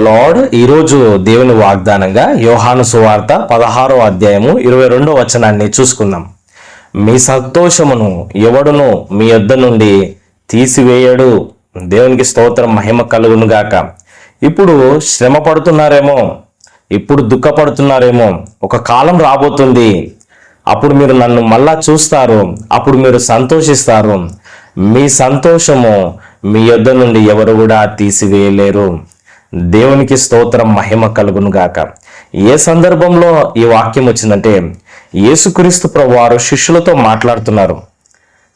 Lord ఈరోజు దేవుని వాగ్దానంగా యోహాను సువార్త పదహారో అధ్యాయము ఇరవై రెండో వచనాన్ని చూసుకుందాం. మీ సంతోషమును ఎవడును మీ యొద్ద నుండి తీసివేయడు. దేవునికి స్తోత్రం మహిమ కలుగును గాక. ఇప్పుడు శ్రమ పడుతున్నారేమో ఇప్పుడు దుఃఖపడుతున్నారేమో ఒక కాలం రాబోతుంది. అప్పుడు మీరు నన్ను మళ్ళా చూస్తారు అప్పుడు మీరు సంతోషిస్తారు. మీ సంతోషము మీ యొద్ద నుండి ఎవరు కూడా తీసివేయలేరు. దేవునికి స్తోత్రం మహిమ కలుగును గాక. ఏ సందర్భంలో ఈ వాక్యం వచ్చిందంటే యేసుక్రీస్తు వారు శిష్యులతో మాట్లాడుతున్నారు.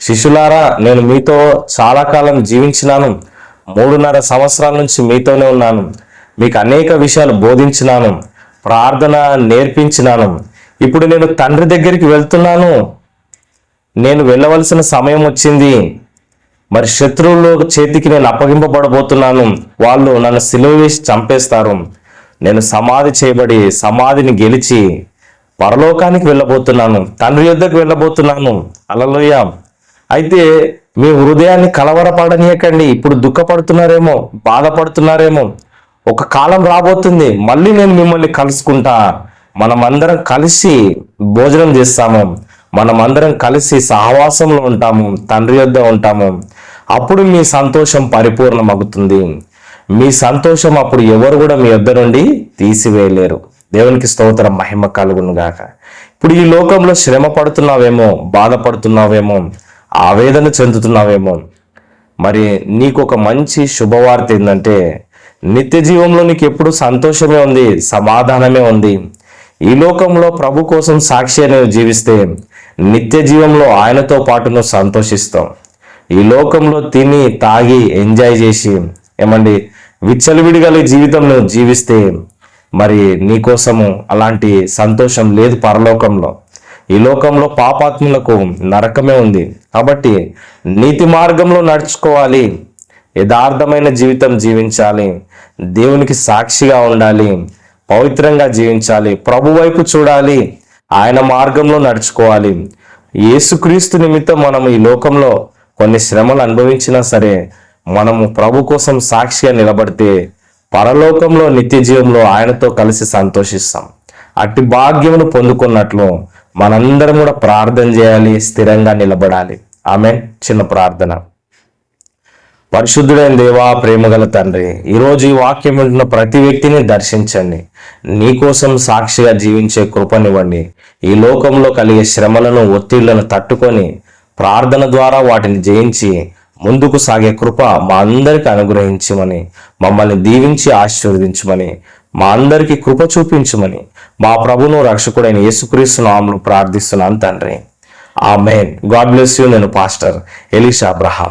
శిష్యులారా నేను మీతో చాలా కాలం జీవించినాను. మూడున్నర సంవత్సరాల నుంచి మీతోనే ఉన్నాను. మీకు అనేక విషయాలు బోధించినాను. ప్రార్థన నేర్పించినాను. ఇప్పుడు నేను తండ్రి దగ్గరికి వెళ్తున్నాను. నేను వెళ్ళవలసిన సమయం వచ్చింది. మరి శత్రువుల చేతికి నేను అప్పగింపబడబోతున్నాను. వాళ్ళు నన్ను సిలువ వేసి చంపేస్తారు. నేను సమాధి చేయబడి సమాధిని గెలిచి పరలోకానికి వెళ్ళబోతున్నాను. తండ్రి యుద్ధకు వెళ్ళబోతున్నాను. అలలోయ అయితే మీ హృదయాన్ని కలవరపడనీయకండి. ఇప్పుడు దుఃఖపడుతున్నారేమో బాధపడుతున్నారేమో. ఒక కాలం రాబోతుంది. మళ్ళీ నేను మిమ్మల్ని కలుసుకుంటా. మనమందరం కలిసి భోజనం చేస్తాము. మనమందరం కలిసి సహవాసంలో ఉంటాము తండ్రి యొద్ద ఉంటాము. అప్పుడు మీ సంతోషం పరిపూర్ణమవుతుంది మీ సంతోషం అప్పుడు ఎవరు కూడా మీ యొద్ద నుండి తీసివేయలేరు. దేవునికి స్తోత్రం మహిమ కలుగును గాక ఇప్పుడు ఈ లోకంలో శ్రమ పడుతున్నావేమో బాధపడుతున్నావేమో ఆవేదన చెందుతున్నావేమో మరి నీకు ఒక మంచి శుభవార్త ఏంటంటే నిత్య జీవంలో నీకు ఎప్పుడు సంతోషమే ఉంది సమాధానమే ఉంది. ఈ లోకంలో ప్రభు కోసం సాక్షి అనేవి జీవిస్తే నిత్య జీవంలో ఆయనతో పాటును సంతోషిస్తాం. ఈ లోకంలో తిని తాగి ఎంజాయ్ చేసి ఏమండి విచ్చలవిడిగల జీవితం నువ్వు జీవిస్తే మరి నీకోసము అలాంటి సంతోషం లేదు పరలోకంలో. ఈ లోకంలో పాపాత్ములకు నరకమే ఉంది. కాబట్టి నీతి మార్గంలో నడుచుకోవాలి. యథార్థమైన జీవితం జీవించాలి. దేవునికి సాక్షిగా ఉండాలి. పవిత్రంగా జీవించాలి. ప్రభు వైపు చూడాలి. ఆయన మార్గంలో నడుచుకోవాలి. యేసుక్రీస్తు నిమిత్తం మనం ఈ లోకంలో కొన్ని శ్రమలు అనుభవించినా సరే మనము ప్రభు కోసం సాక్షిగా నిలబడితే పరలోకంలో నిత్య జీవంలో ఆయనతో కలిసి సంతోషిస్తాం. అట్టి భాగ్యమును పొందుకున్నట్లు మనందరం కూడా ప్రార్థన చేయాలి స్థిరంగా నిలబడాలి. ఆమె చిన్న ప్రార్థన. పరిశుద్ధుడైన దేవా ప్రేమగల తండ్రి ఈరోజు ఈ వాక్యం వింటున్న ప్రతి వ్యక్తిని దర్శించండి. నీకోసం సాక్షిగా జీవించే కృపనివ్వండి. ఈ లోకంలో కలిగే శ్రమలను ఒత్తిళ్ళను తట్టుకొని ప్రార్థన ద్వారా వాటిని జయించి ముందుకు సాగే కృప మా అందరికి అనుగ్రహించమని మమ్మల్ని దీవించి ఆశీర్వదించమని మా అందరికీ కృప చూపించమని మా ప్రభును రక్షకుడైన యేసుక్రీస్తు నామను ప్రార్థిస్తున్నాను తండ్రి. Amen God bless you. నేను పాస్టర్ ఎలీషా అబ్రహాం.